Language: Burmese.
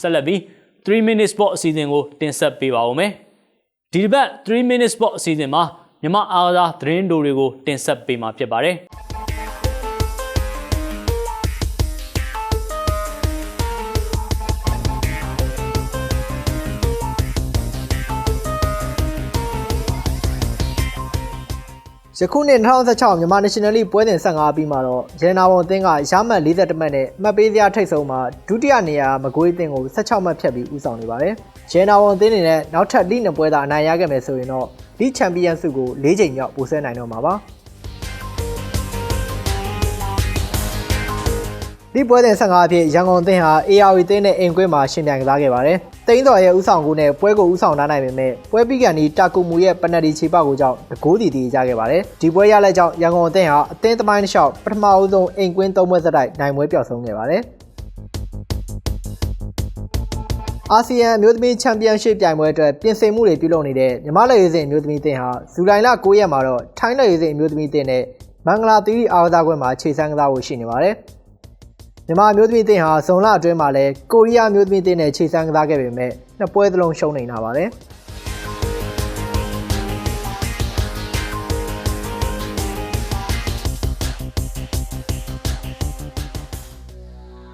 ဆက်လက်ပြီး3 minutes sport အစီအစဉ်ကိုတင်ဆက်ပေးပါဦးမယ်ဒီတစ်ပတ်3 minutes sport အစီအစဉ်မှာမြမအားကစားသတင်းတိုတွေကိုတင်ဆက်ပေးမှာဖြစ်ပါတယ် ယခုနှစ်2016မြန်မာ National League ပွဲစဉ်15ပြီးမှာတော့ရန်နာဝန်အသင်းကရမှတ်41မှတ်နဲ့မှတ်ပေးစရာထိတ်ဆုံးမှာဒုတိယနေရာမကွေးအသင်းကို16မှတ်ဖြတ်ပြီးဦးဆောင်နေပါတယ်။ရန်နာဝန်အသင်းအနေနဲ့နောက်ထပ်လိနှစ်ပွဲသာအနိုင်ရခဲ့မယ်ဆိုရင်တော့လိချန်ပီယံဆုကို၄ချိန်မြောက်ပို့ဆဲနိုင်တော့မှာပါ။ ဒီပွဲစဉ်15အဖြစ်ရန်ကုန်အသင်းဟာ ARV အသင်းနဲ့အိမ်ကွင်းမှာရှင်ပြိုင်ကစားခဲ့ပါတယ်။တိန်းတော်ရဲ့ဦးဆောင်ကူနဲ့ပွဲကိုဦးဆောင်ထားနိုင်ပေမဲ့ပွဲပြီးကန်ဒီတာကူမူရဲ့ပနတီချေပကိုကြောင့်တကိုးတီတီရခဲ့ပါတယ်။ဒီပွဲရလက်ကြောင့်ရန်ကုန်အသင်းဟာအသင်းသမိုင်းတစ်လျှောက်ပထမအဆုံးအိမ်ကွင်း၃ပွဲစတိုက်နိုင်ပွဲပျောက်ဆုံးခဲ့ပါတယ်။အာဆီယံအမျိုးသမီးချန်ပီယံရှစ်ပြိုင်ပွဲအတွက်ပြင်ဆင်မှုတွေပြုလုပ်နေတဲ့မြမလက်ရေးစင်အမျိုးသမီးအသင်းဟာဇူလိုင်လ9ရက်မှာတော့ထိုင်းလက်ရေးစင်အမျိုးသမီးအသင်းနဲ့မင်္ဂလာသီရိအားကစားကွင်းမှာခြေစမ်းကစားဖို့ရှိနေပါတယ်။ မြန်မာအမျိုးသမီးအသင်းဟာဇွန်လအတွင်းမှာလည်းကိုရီးယားအမျိုးသမီးအသင်းနဲ့ခြေစမ်းကစားခဲ့ပေမဲ့နှစ်ပွဲသလုံးရှုံးနေတာပါတယ်။